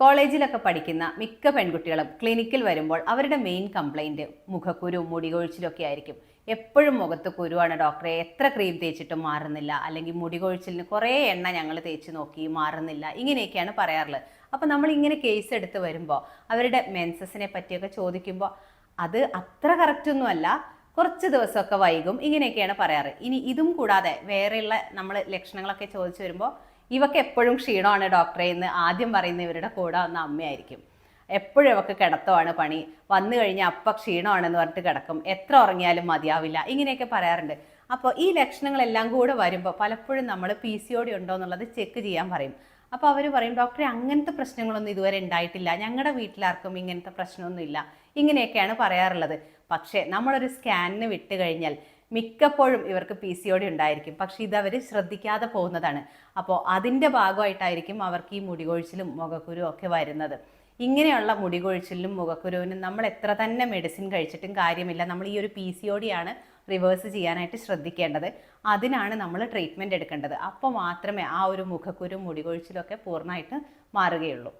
കോളേജിലൊക്കെ പഠിക്കുന്ന മിക്ക പെൺകുട്ടികളും ക്ലിനിക്കിൽ വരുമ്പോൾ അവരുടെ മെയിൻ കംപ്ലൈന്റ് മുഖക്കുരു മുടികൊഴിച്ചിലൊക്കെ ആയിരിക്കും. എപ്പോഴും മുഖത്ത് കുരുവാണ് ഡോക്ടറെ എത്ര ക്രീം തേച്ചിട്ടും മാറുന്നില്ല. അല്ലെങ്കിൽ മുടികൊഴിച്ചിലിന് കുറേ എണ്ണ ഞങ്ങൾ തേച്ച് നോക്കി മാറുന്നില്ല. ഇങ്ങനെയൊക്കെയാണ് പറയാറുള്ളത്. അപ്പോൾ നമ്മൾ ഇങ്ങനെ കേസ് എടുത്ത് വരുമ്പോൾ അവരുടെ മെൻസസിനെ പറ്റിയൊക്കെ ചോദിക്കുമ്പോൾ അത് അത്ര കറക്റ്റൊന്നുമല്ല കുറച്ച് ദിവസമൊക്കെ വൈകും. ഇങ്ങനെയൊക്കെയാണ് പറയാറ്. ഇനി ഇതും കൂടാതെ വേറെയുള്ള നമ്മൾ ലക്ഷണങ്ങളൊക്കെ ചോദിച്ചു വരുമ്പോൾ ഇവക്ക് എപ്പോഴും ക്ഷീണമാണ് ഡോക്ടറെ എന്ന് ആദ്യം പറയുന്ന ഇവരുടെ കൂടെ വന്ന അമ്മയായിരിക്കും. എപ്പോഴും അവൾക്ക് കിടത്തമാണ് പണി. വന്നു കഴിഞ്ഞാൽ അപ്പം ക്ഷീണമാണെന്ന് പറഞ്ഞിട്ട് കിടക്കും. എത്ര ഉറങ്ങിയാലും മതിയാവില്ല. ഇങ്ങനെയൊക്കെ പറയാറുണ്ട്. അപ്പോൾ ഈ ലക്ഷണങ്ങളെല്ലാം കൂടെ വരുമ്പോൾ പലപ്പോഴും നമ്മൾ പി സി ഒ ഡി ഉണ്ടോ എന്നുള്ളത് ചെക്ക് ചെയ്യാൻ പറയും. അപ്പോൾ അവർ പറയും ഡോക്ടറെ അങ്ങനത്തെ പ്രശ്നങ്ങളൊന്നും ഇതുവരെ ഉണ്ടായിട്ടില്ല. ഞങ്ങളുടെ വീട്ടിലാർക്കും ഇങ്ങനത്തെ പ്രശ്നമൊന്നുമില്ല. ഇങ്ങനെയൊക്കെയാണ് പറയാറുള്ളത്. പക്ഷേ നമ്മളൊരു സ്കാനിന് വിട്ട് കഴിഞ്ഞാൽ മിക്കപ്പോഴും ഇവർക്ക് പി സി ഒ ഉണ്ടായിരിക്കും. പക്ഷേ ഇതവർ ശ്രദ്ധിക്കാതെ പോകുന്നതാണ്. അപ്പോൾ അതിന്റെ ഭാഗമായിട്ടായിരിക്കും അവർക്ക് ഈ മുടികൊഴിച്ചിലും മുഖക്കുരുവും ഒക്കെ വരുന്നത്. ഇങ്ങനെയുള്ള മുടികൊഴിച്ചിലിനും മുഖക്കുരുവിനും നമ്മൾ എത്ര തന്നെ മെഡിസിൻ കഴിച്ചിട്ടും കാര്യമില്ല. നമ്മൾ ഈ ഒരു പി സി ഒ ആണ് റിവേഴ്സ് ചെയ്യാനായിട്ട് ശ്രദ്ധിക്കേണ്ടത്. അതിനാണ് നമ്മൾ ട്രീറ്റ്മെന്റ് എടുക്കേണ്ടത്. അപ്പോൾ മാത്രമേ ആ ഒരു മുഖക്കുരു മുടികൊഴിച്ചിലൊക്കെ പൂർണമായിട്ട് മാറുകയുള്ളൂ.